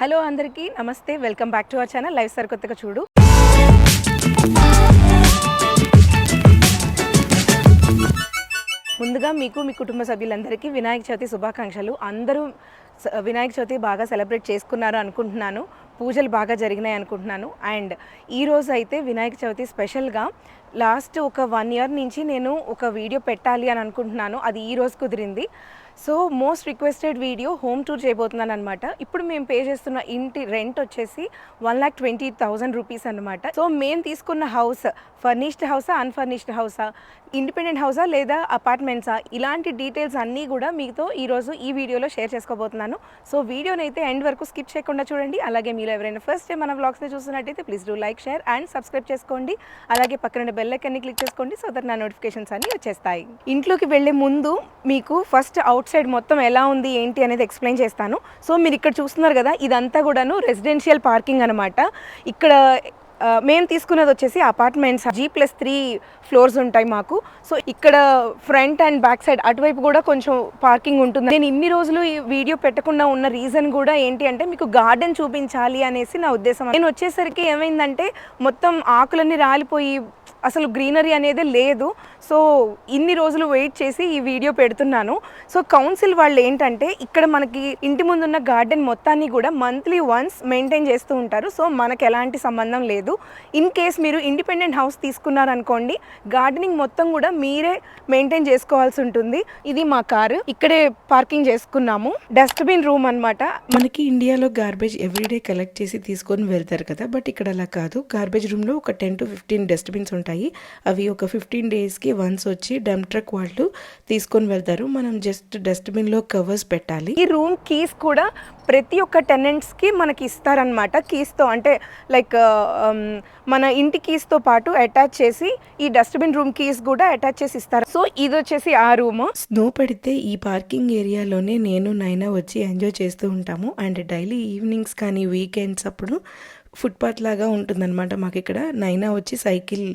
Hello అందరికీ నమస్తే welcome back to our channel life సరికొత్తగా చూడు. ముందుగా మీకు మీ కుటుంబ సభ్యులందరికీ వినాయక చవితి శుభాకాంక్షలు. అందరూ స- వినాయక చవితి బాగా సెలబ్రేట్ చేసుకున్నారు అనుకుంటున్నాను. పూజలు బాగా జరిగినాయి అనుకుంటున్నాను. అండ్ ఈ రోజు అయితే వినాయక చవితి స్పెషల్గా లాస్ట్ ఒక వన్ ఇయర్ నుంచి నేను ఒక వీడియో పెట్టాలి అని అనుకుంటున్నాను. అది ఈ రోజు కుదిరింది. So most requested video home tour చేయబోతున్నాను అనమాట ఇప్పుడు మేము పే చేస్తున్న ఇంటి రెంట్ వచ్చేసి one lakh twenty thousand rupees అనమాట సో మేము తీసుకున్న హౌస్ ఫర్నిష్డ్ హౌసా అన్ఫర్నిష్డ్ హౌసా ఇండిపెండెంట్ హౌసా లేదా అపార్ట్మెంట్సా? ఇలాంటి డీటెయిల్స్ అన్నీ కూడా మీతో ఈరోజు ఈ వీడియోలో షేర్ చేసుకోబోతున్నాను. సో వీడియోని అయితే ఎండ్ వరకు స్కిప్ చేయకుండా చూడండి. అలాగే మీరు ఎవరైనా ఫస్ట్ టైం మన వ్లాగ్స్ని చూస్తున్నట్టయితే please do like share and subscribe చేసుకోండి. అలాగే పక్కన బెల్ ఐకన్ని క్లిక్ చేసుకోండి సో దట్ నా నోటిఫికేషన్స్ అన్ని వచ్చేస్తాయి. ఇంట్లోకి వెళ్ళే ముందు మీకు ఫస్ట్ అవుట్ సైడ్ మొత్తం ఎలా ఉంది ఏంటి అనేది ఎక్స్ప్లెయిన్ చేస్తాను. సో మీరు ఇక్కడ చూస్తున్నారు కదా ఇదంతా కూడాను రెసిడెన్షియల్ పార్కింగ్ అనమాట ఇక్కడ మేము తీసుకున్నది వచ్చేసి apartments G plus three floors ఉంటాయి మాకు. సో ఇక్కడ ఫ్రంట్ అండ్ బ్యాక్ సైడ్ అటువైపు కూడా కొంచెం పార్కింగ్ ఉంటుంది. నేను ఇన్ని రోజులు ఈ వీడియో పెట్టకుండా ఉన్న రీజన్ కూడా ఏంటి అంటే మీకు గార్డెన్ చూపించాలి అనేసి నా ఉద్దేశం. నేను వచ్చేసరికి ఏమైందంటే మొత్తం ఆకులన్నీ రాలిపోయి అసలు గ్రీనరీ అనేది లేదు. సో ఇన్ని రోజులు వెయిట్ చేసి ఈ వీడియో పెడుతున్నాను. సో కౌన్సిల్ వాళ్ళు ఏంటంటే ఇక్కడ మనకి ఇంటి ముందున్న గార్డెన్ మొత్తాన్ని కూడా మంత్లీ వన్స్ మెయింటైన్ చేస్తూ ఉంటారు. సో మనకు ఎలాంటి సంబంధం లేదు. ఇన్ కేస్ మీరు ఇండిపెండెంట్ హౌస్ తీసుకున్నారనుకోండి గార్డెనింగ్ మొత్తం కూడా మీరే మెయింటైన్ చేసుకోవాల్సి ఉంటుంది. ఇది మా కారు. ఇక్కడే పార్కింగ్ చేసుకున్నాము. డస్ట్బిన్ రూమ్ అన్నమాట. మనకి ఇండియాలో గార్బేజ్ ఎవ్రీడే కలెక్ట్ చేసి తీసుకొని వెళ్తారు కదా బట్ ఇక్కడ అలా కాదు. గార్బేజ్ రూమ్లో ఒక టెన్ టు ఫిఫ్టీన్ డస్ట్బిన్స్ ఉంటాయి. అవి ఒక ఫిఫ్టీన్ డేస్కి వన్స్ వచ్చి డంప్ ట్రక్ వాళ్ళు తీసుకొని వెళ్తారు. మనం జస్ట్ డస్ట్బిన్లో కవర్స్ పెట్టాలి. ఈ రూమ్ కీస్ కూడా ప్రతి ఒక్క టెనెంట్స్కి మనకి ఇస్తారనమాట కీస్తో అంటే లైక్ మన ఇంటి కీస్తో పాటు అటాచ్ చేసి ఈ డస్ట్బిన్ రూమ్ కీస్ కూడా అటాచ్ చేసి ఇస్తారు. సో ఇది వచ్చేసి ఆ రూమ్ స్నో పడితే ఈ పార్కింగ్ ఏరియాలోనే నేను నైనా వచ్చి ఎంజాయ్ చేస్తూ ఉంటాము. అండ్ డైలీ ఈవినింగ్స్ కానీ వీకెండ్స్ అప్పుడు ఫుట్పాత్ లాగా ఉంటుందన్నమాట మాకు ఇక్కడ నైనా వచ్చి సైకిల్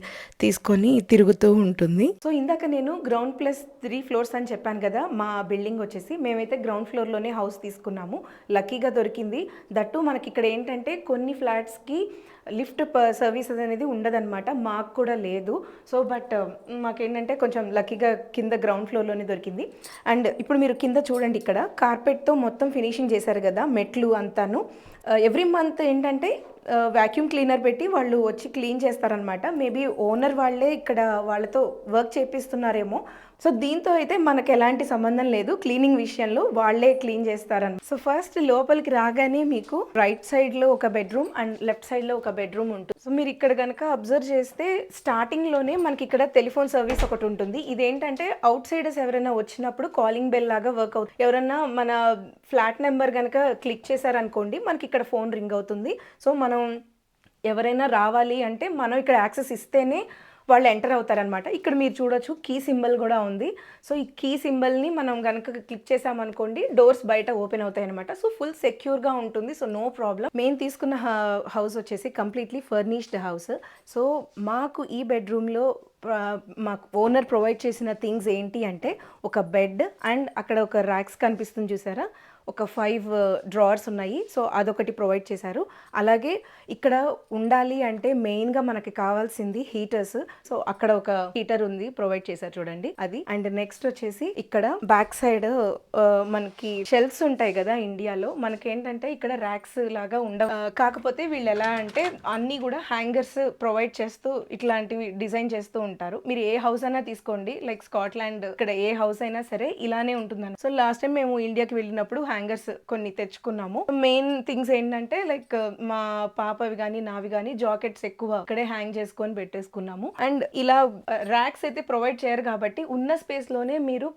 తీసుకొని తిరుగుతూ ఉంటుంది. సో ఇందాక నేను గ్రౌండ్ ప్లస్ త్రీ ఫ్లోర్స్ అని చెప్పాను కదా మా బిల్డింగ్ వచ్చేసి మేమైతే గ్రౌండ్ ఫ్లోర్లోనే హౌస్ తీసుకున్నాము. లక్కీగా దొరికింది. దట్టు మనకి ఇక్కడ ఏంటంటే కొన్ని ఫ్లాట్స్కి లిఫ్ట్ సర్వీసెస్ అనేది ఉండదన్నమాట. మాకు కూడా లేదు. సో బట్ um, మాకేంటంటే కొంచెం లక్కీగా కింద గ్రౌండ్ ఫ్లోర్లోనే దొరికింది. అండ్ ఇప్పుడు మీరు కింద చూడండి ఇక్కడ కార్పెట్తో మొత్తం ఫినిషింగ్ చేశారు కదా మెట్లు అంతాను. Uh, ఎవ్రీ మంత్ ఏంటంటే వ్యాక్యూమ్ క్లీనర్ పెట్టి వాళ్ళు వచ్చి క్లీన్ చేస్తారనమాట మేబీ ఓనర్ వాళ్ళే ఇక్కడ వాళ్ళతో వర్క్ చేపిస్తున్నారేమో. సో దీంతో అయితే మనకు ఎలాంటి సంబంధం లేదు. క్లీనింగ్ విషయంలో వాళ్ళే క్లీన్ చేస్తారని. సో ఫస్ట్ లోపలికి రాగానే మీకు రైట్ సైడ్లో ఒక బెడ్రూమ్ అండ్ లెఫ్ట్ సైడ్లో ఒక బెడ్రూమ్ ఉంటుంది. సో మీరు ఇక్కడ కనుక అబ్జర్వ్ చేస్తే స్టార్టింగ్లోనే మనకి ఇక్కడ టెలిఫోన్ సర్వీస్ ఒకటి ఉంటుంది. ఇదేంటంటే అవుట్ సైడర్స్ ఎవరైనా వచ్చినప్పుడు కాలింగ్ బెల్ లాగా వర్క్ అవుతుంది. ఎవరైనా మన ఫ్లాట్ నెంబర్ కనుక క్లిక్ చేశారనుకోండి మనకి ఇక్కడ ఫోన్ రింగ్ అవుతుంది. సో మనం ఎవరైనా రావాలి అంటే మనం ఇక్కడ యాక్సెస్ ఇస్తేనే వాళ్ళు ఎంటర్ అవుతారనమాట ఇక్కడ మీరు చూడొచ్చు కీ సింబల్ కూడా ఉంది. సో ఈ కీ సింబల్ని మనం కనుక క్లిక్ చేసామనుకోండి డోర్స్ బయట ఓపెన్ అవుతాయి అనమాట సో ఫుల్ సెక్యూర్గా ఉంటుంది. So no problem. మేము తీసుకున్న హౌస్ వచ్చేసి కంప్లీట్లీ ఫర్నిష్డ్ హౌస్. సో మాకు ఈ బెడ్రూమ్లో మాకు ఓనర్ ప్రొవైడ్ చేసిన థింగ్స్ ఏంటి అంటే ఒక బెడ్ అండ్ అక్కడ ఒక ర్యాక్స్ కనిపిస్తుంది చూసారా? ఒక ఫైవ్ డ్రావర్స్ uh, ఉన్నాయి. సో అదొకటి ప్రొవైడ్ చేశారు. అలాగే ఇక్కడ ఉండాలి అంటే మెయిన్గా మనకి కావాల్సింది హీటర్స్ సో అక్కడ ఒక హీటర్ ఉంది ప్రొవైడ్ చేశారు చూడండి అది. అండ్ నెక్స్ట్ వచ్చేసి ఇక్కడ బ్యాక్ సైడ్ uh, మనకి షెల్ఫ్స్ ఉంటాయి కదా ఇండియాలో. మనకి ఏంటంటే ఇక్కడ ర్యాక్స్ లాగా ఉండవు. Uh, కాకపోతే వీళ్ళు ఎలా అంటే అన్ని కూడా హ్యాంగర్స్ ప్రొవైడ్ చేస్తూ ఇట్లాంటివి డిజైన్ చేస్తూ ఉంటారు. మీరు ఏ హౌస్ అయినా తీసుకోండి. లైక్ స్కాట్లాండ్ ఇక్కడ ఏ హౌస్ అయినా సరే ఇలానే ఉంటుందని సో లాస్ట్ టైం మేము ఇండియాకి వెళ్ళినప్పుడు హ్యాంగర్స్ కొన్ని తెచ్చుకున్నాము. మెయిన్ థింగ్స్ ఏంటంటే లైక్ మా పాపవి కానీ నావి కానీ జాకెట్స్ ఎక్కువ ఇక్కడే హ్యాంగ్ చేసుకొని పెట్టేసుకున్నాము. అండ్ ఇలా uh, ర్యాక్స్ అయితే ప్రొవైడ్ చేయరు కాబట్టి ఉన్న స్పేస్లోనే మీరు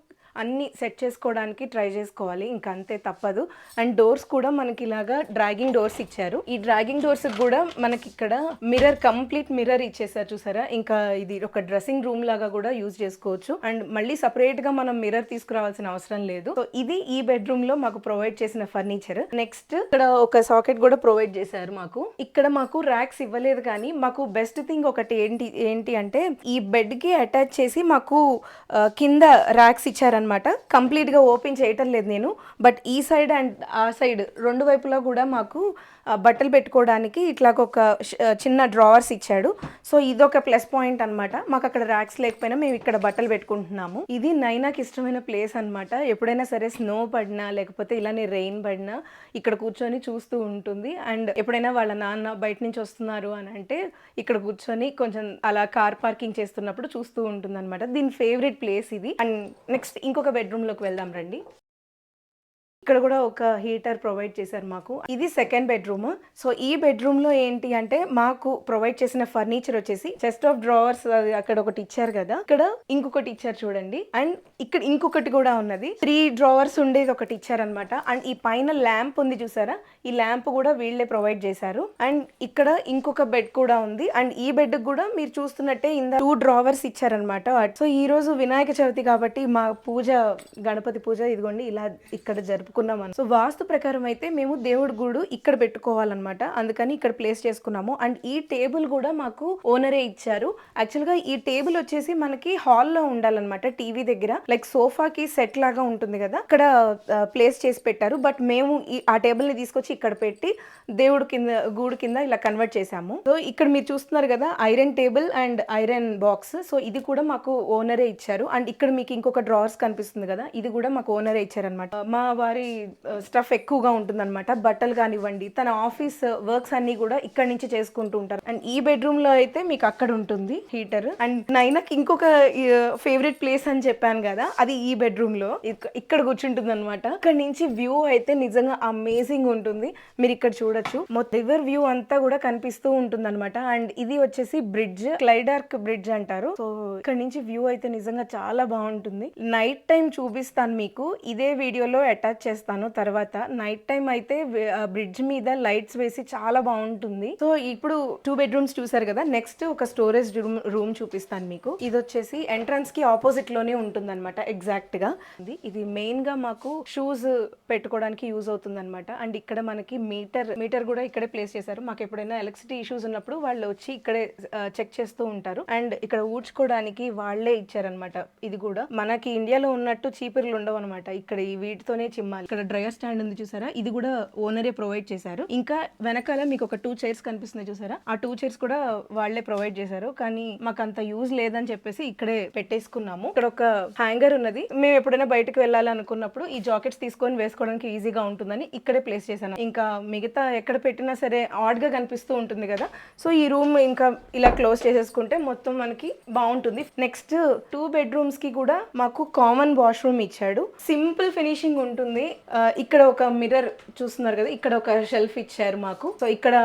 అన్ని సెట్ చేసుకోవడానికి ట్రై చేసుకోవాలి. ఇంకా అంతే తప్పదు. అండ్ డోర్స్ కూడా మనకి ఇలాగా డ్రాగింగ్ డోర్స్ ఇచ్చారు. ఈ డ్రాగింగ్ డోర్స్ కూడా మనకి ఇక్కడ మిర్రర్ కంప్లీట్ మిర్రర్ ఇచ్చేసారు చూసారా? ఇంకా ఇది ఒక డ్రెస్సింగ్ రూమ్ లాగా కూడా యూజ్ చేసుకోవచ్చు. అండ్ మళ్ళీ సపరేట్గా మనం మిర్రర్ తీసుకురావాల్సిన అవసరం లేదు. సో ఇది ఈ బెడ్రూమ్లో మాకు ప్రొవైడ్ చేసిన ఫర్నిచర్ నెక్స్ట్ ఇక్కడ ఒక సాకెట్ కూడా ప్రొవైడ్ చేశారు మాకు. ఇక్కడ మాకు ర్యాక్స్ ఇవ్వలేదు కానీ మాకు బెస్ట్ థింగ్ ఒకటి ఏంటి ఏంటి అంటే ఈ బెడ్కి అటాచ్ చేసి మాకు కింద ర్యాక్స్ ఇచ్చారనమాట అనమాట కంప్లీట్గా ఓపెన్ చేయటం లేదు నేను. బట్ ఈ సైడ్ అండ్ ఆ సైడ్ రెండు వైపులా కూడా మాకు బట్టలు పెట్టుకోవడానికి ఇట్లాగ ఒక చిన్న డ్రావర్స్ ఇచ్చాడు. సో ఇదొక ప్లస్ పాయింట్ అనమాట మాకు అక్కడ ర్యాక్స్ లేకపోయినా మేము ఇక్కడ బట్టలు పెట్టుకుంటున్నాము. ఇది నైనాకి ఇష్టమైన ప్లేస్ అన్నమాట. ఎప్పుడైనా సరే స్నో పడినా లేకపోతే ఇలానే రెయిన్ పడినా ఇక్కడ కూర్చొని చూస్తూ ఉంటుంది. అండ్ ఎప్పుడైనా వాళ్ళ నాన్న బయట నుంచి వస్తున్నారు అని అంటే ఇక్కడ కూర్చొని కొంచెం అలా కార్ పార్కింగ్ చేస్తున్నప్పుడు చూస్తూ ఉంటుంది అనమాట దీని ఫేవరెట్ ప్లేస్ ఇది. అండ్ నెక్స్ట్ ఇంకొక బెడ్రూమ్లోకి వెళ్దాం రండి. ఇక్కడ కూడా ఒక హీటర్ ప్రొవైడ్ చేశారు మాకు. ఇది సెకండ్ బెడ్రూమ్. సో ఈ బెడ్రూమ్లో ఏంటి అంటే మాకు ప్రొవైడ్ చేసిన ఫర్నిచర్ వచ్చేసి చెస్ట్ ఆఫ్ డ్రావర్స్ అక్కడ ఒకటి ఇచ్చారు కదా. ఇక్కడ ఇంకొకటి ఇచ్చారు చూడండి. అండ్ ఇక్కడ ఇంకొకటి కూడా ఉన్నది. త్రీ డ్రావర్స్ ఉండేది ఒకటి ఇచ్చారనమాట అండ్ ఈ పైన ల్యాంప్ ఉంది చూసారా? ఈ ల్యాంప్ కూడా వీళ్ళే ప్రొవైడ్ చేశారు. అండ్ ఇక్కడ ఇంకొక బెడ్ కూడా ఉంది. అండ్ ఈ బెడ్ కూడా మీరు చూస్తున్నట్టే ఇంద టూ డ్రావర్స్ ఇచ్చారనమాట సో ఈ రోజు వినాయక చవితి కాబట్టి మా పూజ గణపతి పూజ ఇదిగోండి ఇలా ఇక్కడ జరుపుకున్నాం అని సో వాస్తు ప్రకారం అయితే మేము దేవుడి గుడు ఇక్కడ పెట్టుకోవాలన్నమాట. అందుకని ఇక్కడ ప్లేస్ చేసుకున్నాము. అండ్ ఈ టేబుల్ కూడా మాకు ఓనరే ఇచ్చారు. యాక్చువల్గా ఈ టేబుల్ వచ్చేసి మనకి హాల్లో ఉండాలన్నమాట టీవీ దగ్గర. లైక్ సోఫాకి సెట్ లాగా ఉంటుంది కదా ఇక్కడ ప్లేస్ చేసి పెట్టారు. బట్ మేము ఈ ఆ టేబుల్ని తీసుకొచ్చి ఇక్కడ పెట్టి దేవుడు కింద గూడు కింద ఇలా కన్వర్ట్ చేసాము సో ఇక్కడ మీరు చూస్తున్నారు కదా iron table and iron box so ఇది కూడా మాకు ఓనరే ఇచ్చారు. అండ్ ఇక్కడ మీకు ఇంకొక డ్రావర్స్ కనిపిస్తుంది కదా ఇది కూడా మాకు ఓనరే ఇచ్చారనమాట మా వారి స్టఫ్ ఎక్కువగా ఉంటుందన్నమాట. బట్టలు కానివ్వండి తన ఆఫీస్ వర్క్స్ అన్ని కూడా ఇక్కడ నుంచి చేసుకుంటూ ఉంటారు. అండ్ ఈ బెడ్రూమ్లో అయితే మీకు అక్కడ ఉంటుంది హీటర్ అండ్ నైనాకి ఇంకొక ఫేవరెట్ ప్లేస్ అని చెప్పాను కదా అది ఈ బెడ్రూమ్లో ఇక్కడ కూర్చుంటుంది అనమాట ఇక్కడ నుంచి వ్యూ అయితే నిజంగా అమేజింగ్ ఉంటుంది. మీరు ఇక్కడ చూడొచ్చు. మొత్తం రివర్ వ్యూ అంతా కూడా కనిపిస్తూ ఉంటుంది అనమాట అండ్ ఇది వచ్చేసి బ్రిడ్జ్ క్లైడార్క్ బ్రిడ్జ్ అంటారు. సో ఇక్కడ నుంచి వ్యూ అయితే నిజంగా చాలా బాగుంటుంది. నైట్ టైం చూపిస్తాను మీకు. ఇదే వీడియోలో అటాచ్ చేస్తాను తర్వాత. నైట్ టైం అయితే బ్రిడ్జ్ మీద లైట్స్ వేసి చాలా బాగుంటుంది. సో ఇప్పుడు టూ బెడ్రూమ్స్ చూసారు కదా? నెక్స్ట్ ఒక స్టోరేజ్ రూమ్ రూమ్ చూపిస్తాను మీకు. ఇది వచ్చేసి ఎంట్రన్స్కి ఆపోజిట్లోనే ఉంటుంది అనమాట ఎగ్జాక్ట్గా ఇది మెయిన్గా మెయిన్గా మాకు షూస్ పెట్టుకోవడానికి యూజ్ అవుతుంది అనమాట అండ్ ఇక్కడ మనకి మీటర్ మీటర్ కూడా ఇక్కడే ప్లేస్ చేశారు. మాకు ఎప్పుడైనా ఎలక్ట్రిసిటీ ఇష్యూస్ ఉన్నప్పుడు వాళ్ళు వచ్చి ఇక్కడే చెక్ చేస్తూ ఉంటారు. అండ్ ఇక్కడ ఊడ్చుకోవడానికి వాళ్ళే ఇచ్చారనమాట ఇది కూడా మనకి ఇండియాలో ఉన్నట్టు చీపుర్లు ఉండవు అనమాట ఇక్కడ ఈ వీటితోనే చిమ్మాలి. ఇక్కడ డ్రయర్ స్టాండ్ ఉంది చూసారా? ఇది కూడా ఓనరే ప్రొవైడ్ చేశారు. ఇంకా వెనకాల మీకు ఒక టూ చైర్స్ కనిపిస్తున్నాయి చూసారా? ఆ టూ చైర్స్ కూడా వాళ్ళే ప్రొవైడ్ చేశారు. కానీ మాకు అంత యూజ్ లేదని చెప్పేసి ఇక్కడే పెట్టేసుకున్నాము. ఇక్కడ ఒక హ్యాంగర్ ఉన్నది. మేము ఎప్పుడైనా బయటకు వెళ్ళాలి అనుకున్నప్పుడు ఈ జాకెట్స్ తీసుకొని వేసుకోవడానికి ఈజీగా ఉంటుందని ఇక్కడే ప్లేస్ చేశాను. ఇంకా మిగతా ఎక్కడ పెట్టినా సరే ఆడ్గా కనిపిస్తూ ఉంటుంది కదా. సో ఈ రూమ్ ఇంకా ఇలా క్లోజ్ చేసేసుకుంటే మొత్తం మనకి బాగుంటుంది. నెక్స్ట్ టూ బెడ్రూమ్స్కి కూడా మాకు కామన్ వాష్రూమ్ ఇచ్చాడు. సింపుల్ ఫినిషింగ్ ఉంటుంది. ఇక్కడ ఒక మిర్రర్ చూస్తున్నారు కదా. ఇక్కడ ఒక షెల్ఫ్ ఇచ్చారు మాకు. సో ఇక్కడ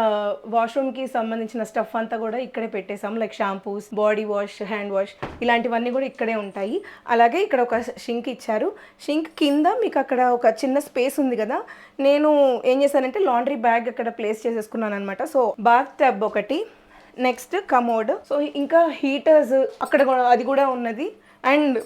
వాష్రూమ్కి సంబంధించిన స్టఫ్ అంతా కూడా ఇక్కడే పెట్టేసాం like shampoos body wash hand wash ఇలాంటివన్నీ కూడా ఇక్కడే ఉంటాయి. అలాగే ఇక్కడ ఒక షింక్ ఇచ్చారు. షింక్ కింద మీకు అక్కడ ఒక చిన్న స్పేస్ ఉంది కదా. నేను ఏం చేశానంటే లాండ్రీ బ్యాగ్ అక్కడ ప్లేస్ చేసేసుకున్నాను అనమాట సో బాత్ టబ్ ఒకటి నెక్స్ట్ కమోడ్. సో ఇంకా హీటర్స్ అక్కడ కూడా అది కూడా ఉన్నది. అండ్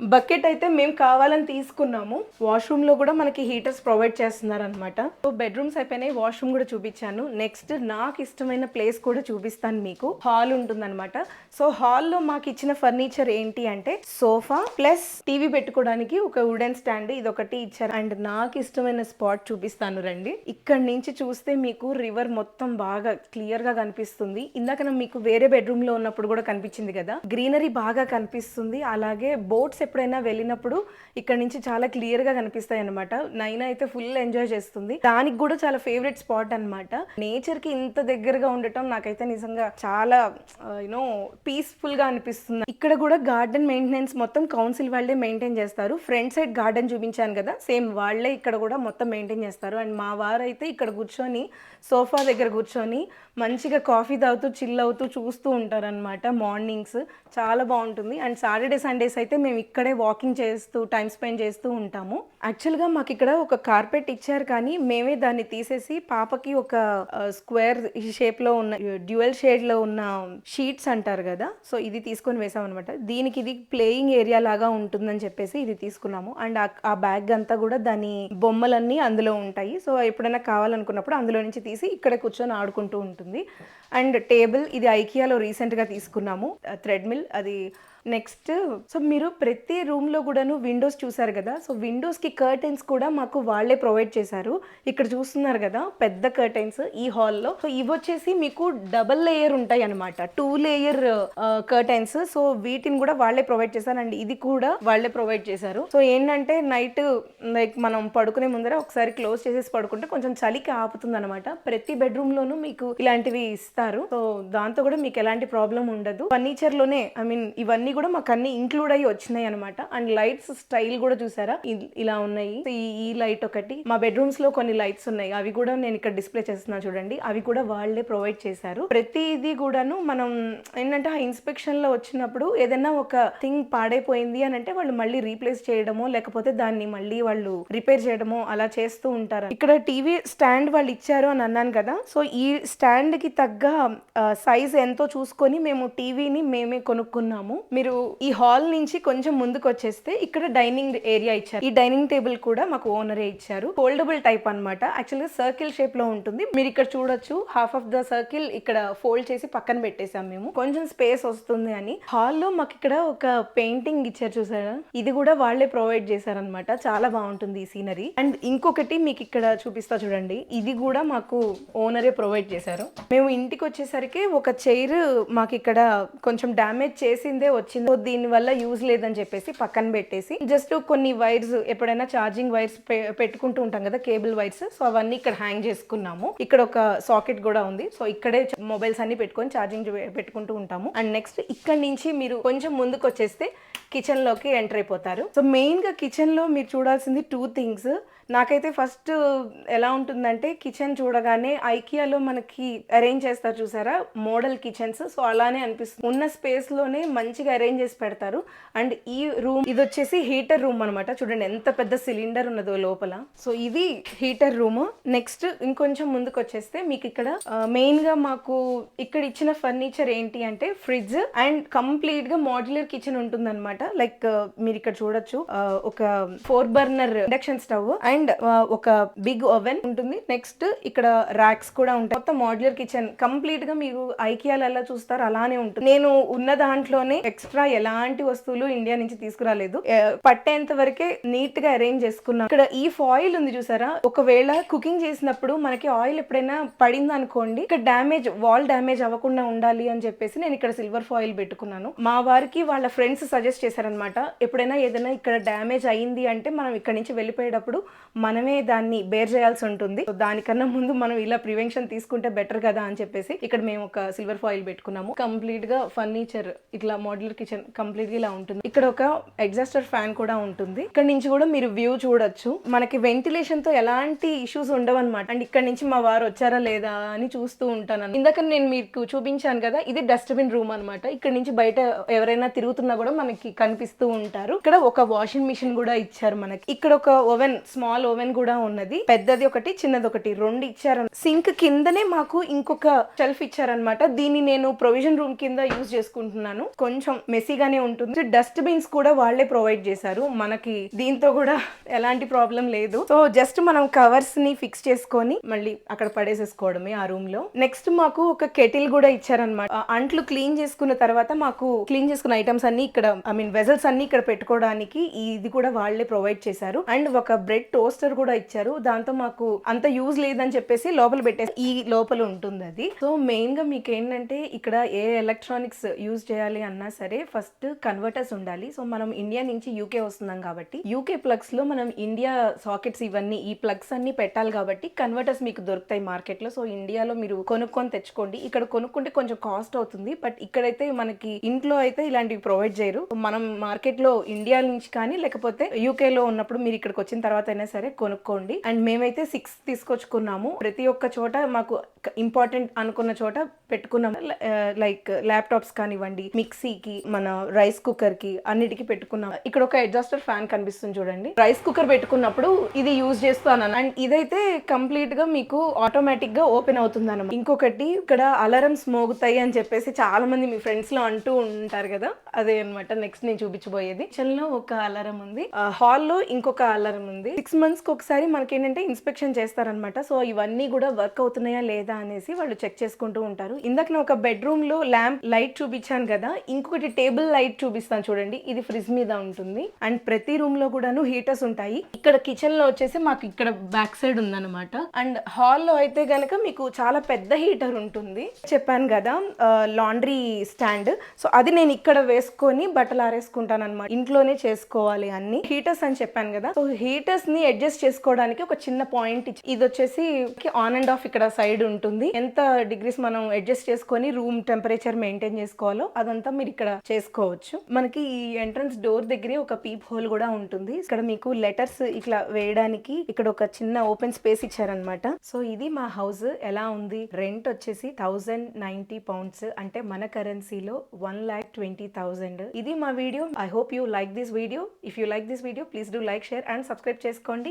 బకెట్ అయితే మేము కావాలని తీసుకున్నాము. వాష్రూమ్లో కూడా మనకి హీటర్స్ ప్రొవైడ్ చేస్తున్నారు అనమాట సో బెడ్రూమ్స్ అయిపోయినాయి వాష్రూమ్ కూడా చూపించాను. నెక్స్ట్ నాకు ఇష్టమైన ప్లేస్ కూడా చూపిస్తాను మీకు. హాల్ ఉంటుందన్నమాట. సో హాల్లో మాకు ఇచ్చిన ఫర్నిచర్ ఏంటి అంటే సోఫా ప్లస్ టీవీ పెట్టుకోవడానికి ఒక వుడెన్ స్టాండ్ ఇది ఒకటి ఇచ్చారు. అండ్ నాకు ఇష్టమైన స్పాట్ చూపిస్తాను రండి. ఇక్కడ నుంచి చూస్తే మీకు రివర్ మొత్తం బాగా క్లియర్గా కనిపిస్తుంది. ఇందాక మీకు వేరే బెడ్రూమ్లో ఉన్నప్పుడు కూడా కనిపించింది కదా? గ్రీనరీ బాగా కనిపిస్తుంది. అలాగే బోట్స్ ఎప్పుడైనా వెళ్ళినప్పుడు ఇక్కడ నుంచి చాలా క్లియర్గా కనిపిస్తాయి అనమాట నైనా అయితే ఫుల్ ఎంజాయ్ చేస్తుంది. దానికి కూడా చాలా ఫేవరెట్ స్పాట్ అన్నమాట. నేచర్కి ఇంత దగ్గరగా ఉండటం నాకైతే నిజంగా చాలా uh, యూనో పీస్ఫుల్గా అనిపిస్తుంది. ఇక్కడ కూడా గార్డెన్ మెయింటెనెన్స్ మొత్తం కౌన్సిల్ వాళ్ళే మెయింటైన్ చేస్తారు. ఫ్రంట్ సైడ్ గార్డెన్ చూపించాను కదా సేమ్ వాళ్ళే ఇక్కడ కూడా మొత్తం మెయింటైన్ చేస్తారు. అండ్ మా వారు అయితే ఇక్కడ కూర్చొని సోఫా దగ్గర కూర్చొని మంచిగా కాఫీ తాగుతూ చిల్ అవుతూ చూస్తూ ఉంటారనమాట మార్నింగ్స్ చాలా బాగుంటుంది. అండ్ సాటర్డే సండేస్ అయితే మేము ఇక్కడే వాకింగ్ చేస్తూ టైం స్పెండ్ చేస్తూ ఉంటాము. యాక్చువల్గా మాకు ఇక్కడ ఒక కార్పెట్ ఇచ్చారు కానీ మేమే దాన్ని తీసేసి పాపకి ఒక స్క్వేర్ షేప్లో ఉన్న డ్యూయల్ షేడ్లో ఉన్న షీట్స్ అంటారు కదా సో ఇది తీసుకొని వేసాం అనమాట దీనికి ఇది ప్లేయింగ్ ఏరియా లాగా ఉంటుందని చెప్పేసి ఇది తీసుకున్నాము. అండ్ ఆ- బ్యాగ్ అంతా కూడా దాని బొమ్మలన్నీ అందులో ఉంటాయి. సో ఎప్పుడైనా కావాలనుకున్నప్పుడు అందులో నుంచి తీసి ఇక్కడ కూర్చొని ఆడుకుంటూ ఉంటుంది. అండ్ టేబుల్ ఇది ఐకియాలో రీసెంట్గా తీసుకున్నాము. థ్రెడ్మిల్ అది నెక్స్ట్. సో మీరు ప్రతి రూమ్లో కూడాను విండోస్ చూసారు కదా? సో విండోస్కి కర్టెన్స్ కూడా మాకు వాళ్ళే ప్రొవైడ్ చేశారు. ఇక్కడ చూస్తున్నారు కదా పెద్ద కర్టెన్స్ ఈ హాల్లో. సో ఇవి వచ్చేసి మీకు డబల్ లేయర్ ఉంటాయి అనమాట టూ లేయర్ కర్టెన్స్. సో వీటిని కూడా వాళ్ళే ప్రొవైడ్ చేశారు అండ్ ఇది కూడా వాళ్ళే ప్రొవైడ్ చేశారు. సో ఏంటంటే నైట్ లైక్ మనం పడుకునే ముందర ఒకసారి క్లోజ్ చేసేసి పడుకుంటే కొంచెం చలికి ఆపుతుంది అనమాట ప్రతి బెడ్రూమ్లోనూ మీకు ఇలాంటివి ఇస్తారు సో దాంతో కూడా మీకు ఎలాంటి ప్రాబ్లం ఉండదు. ఫర్నిచర్లోనే ఐ మీన్ ఇవన్నీ కూడా మాకు అన్ని ఇంక్లూడ్ అయ్యి వచ్చినాయి అనమాట అండ్ లైట్స్ స్టైల్ కూడా చూసారా? ఇలా ఉన్నాయి. ఈ ఈ లైట్ ఒకటి. మా బెడ్రూమ్స్లో కొన్ని లైట్స్ ఉన్నాయి. అవి కూడా నేను ఇక్కడ డిస్ప్లే చేస్తున్నాను చూడండి. అవి కూడా వాళ్ళే ప్రొవైడ్ చేశారు. ప్రతిది కూడాను మనం ఏంటంటే ఆ ఇన్స్పెక్షన్లో వచ్చినప్పుడు ఏదైనా ఒక థింగ్ పాడైపోయింది అని అంటే వాళ్ళు మళ్ళీ రీప్లేస్ చేయడమో లేకపోతే దాన్ని మళ్ళీ వాళ్ళు రిపేర్ చేయడమో అలా చేస్తూ ఉంటారు. ఇక్కడ టీవీ స్టాండ్ వాళ్ళు ఇచ్చారు అని అన్నాను కదా. సో ఈ స్టాండ్కి తగ్గ సైజ్ ఎంతో చూసుకొని మేము టీవీని మేమే కొనుక్కున్నాము. మీరు ఈ హాల్ నుంచి కొంచెం ముందుకు వచ్చేస్తే ఇక్కడ డైనింగ్ ఏరియా ఇచ్చారు. ఈ డైనింగ్ టేబుల్ కూడా మాకు ఓనరే ఇచ్చారు. ఫోల్డబుల్ టైప్ అన్నమాట. యాక్చువల్గా సర్కిల్ షేప్లో ఉంటుంది. మీరు ఇక్కడ చూడొచ్చు. హాఫ్ ఆఫ్ ద సర్కిల్ ఇక్కడ ఫోల్డ్ చేసి పక్కన పెట్టేసాం మేము. కొంచెం స్పేస్ వస్తుంది అని. హాల్లో మాకు ఇక్కడ ఒక పెయింటింగ్ ఇచ్చారు చూసారా? ఇది కూడా వాళ్ళే ప్రొవైడ్ చేశారనమాట చాలా బాగుంటుంది ఈ సీనరీ అండ్ ఇంకొకటి మీకు ఇక్కడ చూపిస్తా చూడండి. ఇది కూడా మాకు ఓనరే ప్రొవైడ్ చేశారు. మేము ఇంటికి వచ్చేసరికి ఒక చైర్ మాకు ఇక్కడ కొంచెం డ్యామేజ్ చేసిందే వచ్చింది. దీని వల్ల యూజ్ లేదని చెప్పేసి పక్కన పెట్టేసి జస్ట్ కొన్ని వైర్స్ ఎప్పుడైనా ఛార్జింగ్ వైర్స్ పెట్టుకుంటూ ఉంటాం కదా కేబుల్ వైర్స్. సో అవన్నీ ఇక్కడ హ్యాంగ్ చేసుకున్నాము. ఇక్కడ ఒక సాకెట్ కూడా ఉంది. సో ఇక్కడే మొబైల్స్ అన్ని పెట్టుకొని ఛార్జింగ్ పెట్టుకుంటూ ఉంటాము. అండ్ నెక్స్ట్ ఇక్కడ నుంచి మీరు కొంచెం ముందుకు వచ్చేస్తే కిచెన్లోకి ఎంటర్ అయిపోతారు. సో మెయిన్గా కిచెన్లో మీరు చూడాల్సింది టూ థింగ్స్. నాకైతే ఫస్ట్ ఎలా ఉంటుందంటే కిచెన్ చూడగానే ఐకియాలో మనకి అరేంజ్ చేస్తారు చూసారా? Model kitchens. సో అలానే అనిపిస్తుంది. ఉన్న స్పేస్లోనే మంచిగా అరేంజ్ చేసి పెడతారు. అండ్ ఈ రూమ్ ఇది వచ్చేసి హీటర్ రూమ్ అనమాట చూడండి ఎంత పెద్ద సిలిండర్ ఉన్నదో లోపల. సో ఇది హీటర్ రూమ్ నెక్స్ట్ ఇంకొంచెం ముందుకు వచ్చేస్తే మీకు ఇక్కడ మెయిన్గా మాకు ఇక్కడ ఇచ్చిన ఫర్నిచర్ ఏంటి అంటే ఫ్రిడ్జ్ అండ్ కంప్లీట్గా మాడ్యులర్ కిచెన్ ఉంటుందన్నమాట. లైక్ మీరు ఇక్కడ చూడొచ్చు. ఒక four burner induction stove and ఒక బిగ్ ఓవెన్ ఉంటుంది. నెక్స్ట్ ఇక్కడ ర్యాక్స్ కూడా ఉంటాయి. మొత్తం మాడ్యులర్ కిచెన్ కంప్లీట్గా మీరు ఐకియాలు ఎలా చూస్తారు అలానే ఉంటుంది. నేను ఉన్న దాంట్లోనే ఎక్స్ట్రా ఎలాంటి వస్తువులు ఇండియా నుంచి తీసుకురాలేదు. పట్టేంత వరకే నీట్గా అరేంజ్ చేసుకున్నాను. ఇక్కడ ఈ ఫాయిల్ ఉంది చూసారా? ఒకవేళ కుకింగ్ చేసినప్పుడు మనకి ఆయిల్ ఎప్పుడైనా పడింది అనుకోండి ఇక్కడ డ్యామేజ్ వాల్ డ్యామేజ్ అవ్వకుండా ఉండాలి అని చెప్పేసి నేను ఇక్కడ సిల్వర్ ఫాయిల్ పెట్టుకున్నాను. మా వారికి వాళ్ళ ఫ్రెండ్స్ సజెస్ట్ చేశారనమాట ఎప్పుడైనా ఏదైనా ఇక్కడ డ్యామేజ్ అయింది అంటే మనం ఇక్కడ నుంచి వెళ్ళిపోయేటప్పుడు మనమే దాన్ని బేర్ చేయాల్సి ఉంటుంది. దానికన్నా ముందు మనం ఇలా ప్రివెన్షన్ తీసుకుంటే బెటర్ కదా అని చెప్పేసి ఇక్కడ మేము ఒక సిల్వర్ ఫాయిల్ పెట్టుకున్నాము. కంప్లీట్గా ఫర్నిచర్ ఇట్లా మోడ్యులర్ కిచెన్ కంప్లీట్గా ఇలా ఉంటుంది. ఇక్కడ ఒక ఎగ్జాస్టర్ ఫ్యాన్ కూడా ఉంటుంది. ఇక్కడ నుంచి కూడా మీరు వ్యూ చూడొచ్చు. మనకి వెంటిలేషన్తో ఎలాంటి ఇష్యూస్ ఉండవు అనమాట అండ్ ఇక్కడ నుంచి మా వారు వచ్చారా లేదా అని చూస్తూ ఉంటాను. ఇందాక నేను మీకు చూపించాను కదా ఇది డస్ట్బిన్ రూమ్ అన్నమాట. ఇక్కడ నుంచి బయట ఎవరైనా తిరుగుతున్నా కూడా మనకి కనిపిస్తూ ఉంటారు. ఇక్కడ ఒక వాషింగ్ మిషన్ కూడా ఇచ్చారు మనకి. ఇక్కడ ఒక ఓవెన్ స్మాల్ ఓవెన్ కూడా ఉన్నది. పెద్దది ఒకటి చిన్నది ఒకటి రెండు ఇచ్చారు సింక్ కిందనే మాకు ఇంకొక షెల్ఫ్ ఇచ్చారనమాట దీన్ని నేను ప్రొవిజన్ రూమ్ కింద యూజ్ చేసుకుంటున్నాను. కొంచెం మెస్సీగానే ఉంటుంది. డస్ట్ బిన్స్ కూడా వాళ్ళే ప్రొవైడ్ చేశారు. మనకి దీంతో కూడా ఎలాంటి ప్రాబ్లం లేదు. సో జస్ట్ మనం కవర్స్ని ఫిక్స్ చేసుకొని మళ్ళీ అక్కడ పడేసేసుకోవడమే ఆ రూమ్లో. నెక్స్ట్ మాకు ఒక కెటిల్ కూడా ఇచ్చారనమాట అంట్లు క్లీన్ చేసుకున్న తర్వాత మాకు క్లీన్ చేసుకున్న ఐటమ్స్ అన్ని ఇక్కడ ఐ మీన్ వెజల్స్ అన్ని ఇక్కడ పెట్టుకోవడానికి ఇది కూడా వాళ్ళే ప్రొవైడ్ చేశారు. అండ్ ఒక బ్రెడ్ పోస్టర్ కూడా ఇచ్చారు. దాంతో మాకు అంత యూజ్ లేదని చెప్పేసి లోపల పెట్టేసి ఈ లోపల ఉంటుంది అది. సో మెయిన్గా మీకు ఏంటంటే ఇక్కడ ఏ ఎలక్ట్రానిక్స్ యూజ్ చేయాలి అన్నా సరే ఫస్ట్ కన్వర్టర్స్ ఉండాలి. సో మనం ఇండియా నుంచి యూకే వస్తున్నాం కాబట్టి యూకే ప్లగ్స్లో మనం ఇండియా సాకెట్స్ ఇవన్నీ ఈ ప్లగ్స్ అన్ని పెట్టాలి కాబట్టి కన్వర్టర్స్ మీకు దొరుకుతాయి మార్కెట్లో సో ఇండియాలో మీరు కొనుక్కొని తెచ్చుకోండి. ఇక్కడ కొనుక్కుంటే కొంచెం కాస్ట్ అవుతుంది. బట్ ఇక్కడైతే మనకి ఇంట్లో అయితే ఇలాంటివి ప్రొవైడ్ చేయరు. మనం మార్కెట్లో ఇండియా నుంచి కానీ లేకపోతే యూకే లో ఉన్నప్పుడు మీరు ఇక్కడికి వచ్చిన తర్వాత అయినా సరే కొనుక్కోండి. అండ్ మేమైతే సిక్స్ తీసుకొచ్చుకున్నాము. ప్రతి ఒక్క చోట మాకు ఇంపార్టెంట్ అనుకున్న చోట పెట్టుకున్నాం లైక్ ల్యాప్టాప్స్ కానివ్వండి మిక్సీకి మన రైస్ కుక్కర్కి అన్నిటికీ పెట్టుకున్నాం ఇక్కడ ఒక అడ్జస్టర్ ఫ్యాన్ కనిపిస్తుంది చూడండి. రైస్ కుక్కర్ పెట్టుకున్నప్పుడు ఇది యూజ్ చేస్తాను అండ్ ఇదైతే కంప్లీట్గా మీకు ఆటోమేటిక్గా ఓపెన్ అవుతుంది అనమాట ఇంకొకటి ఇక్కడ అలారమ్స్ మోగుతాయి అని చెప్పేసి చాలా మంది మీ ఫ్రెండ్స్లో అంటూ ఉంటారు కదా. అదే అన్నమాట. నెక్స్ట్ నెక్స్ట్ నేను చూపించబోయేది. కిచెన్లో ఒక అలారం ఉంది. హాల్లో ఇంకొక అలారం ఉంది. సిక్స్ మంత్స్ మంత్స్కి ఒకసారి మనకి ఏంటంటే ఇన్స్పెక్షన్ చేస్తారనమాట సో ఇవన్నీ కూడా వర్క్ అవుతున్నాయా లేదా అనేసి వాళ్ళు చెక్ చేసుకుంటూ ఉంటారు. ఇందాక నేను ఒక బెడ్రూమ్లో ల్యాంప్ లైట్ చూపించాను కదా ఇంకొకటి టేబుల్ లైట్ చూపిస్తాను చూడండి. ఇది ఫ్రిడ్జ్ మీద ఉంటుంది. అండ్ ప్రతి రూమ్లో కూడాను హీటర్స్ ఉంటాయి. ఇక్కడ కిచెన్లో వచ్చేసి మాకు ఇక్కడ బ్యాక్ సైడ్ ఉందన్నమాట. అండ్ హాల్లో అయితే గనక మీకు చాలా పెద్ద హీటర్ ఉంటుంది. చెప్పాను కదా లాండ్రీ స్టాండ్ సో అది నేను ఇక్కడ వేసుకొని బట్టలు ఆరేసుకుంటాను అనమాట ఇంట్లోనే చేసుకోవాలి అన్ని. హీటర్స్ అని చెప్పాను కదా. సో హీటర్స్ని అడ్జస్ట్ చేసుకోవడానికి ఒక చిన్న పాయింట్ ఇది వచ్చేసి ఆన్ అండ్ ఆఫ్ ఇక్కడ సైడ్ ఉంటుంది. ఎంత డిగ్రీస్ మనం అడ్జస్ట్ చేసుకొని రూమ్ టెంపరేచర్ మెయింటైన్ చేసుకోవాలో అదంతా మీరు ఇక్కడ చేసుకోవచ్చు. మనకి ఈ ఎంట్రన్స్ డోర్ దగ్గరే ఒక పీప్ హోల్ కూడా ఉంటుంది. ఇక్కడ మీకు లెటర్స్ ఇట్లా వేయడానికి ఇక్కడ ఒక చిన్న ఓపెన్ స్పేస్ ఇచ్చారనమాట సో ఇది మా హౌస్ ఎలా ఉంది? రెంట్ వచ్చేసి థౌజండ్ నైన్టీ పౌండ్స్ అంటే మన కరెన్సీలో వన్ ల్యాక్ ట్వంటీ థౌజండ్ ఇది మా video I hope you like this video if you like this video please do like share and subscribe చేసుకోండి.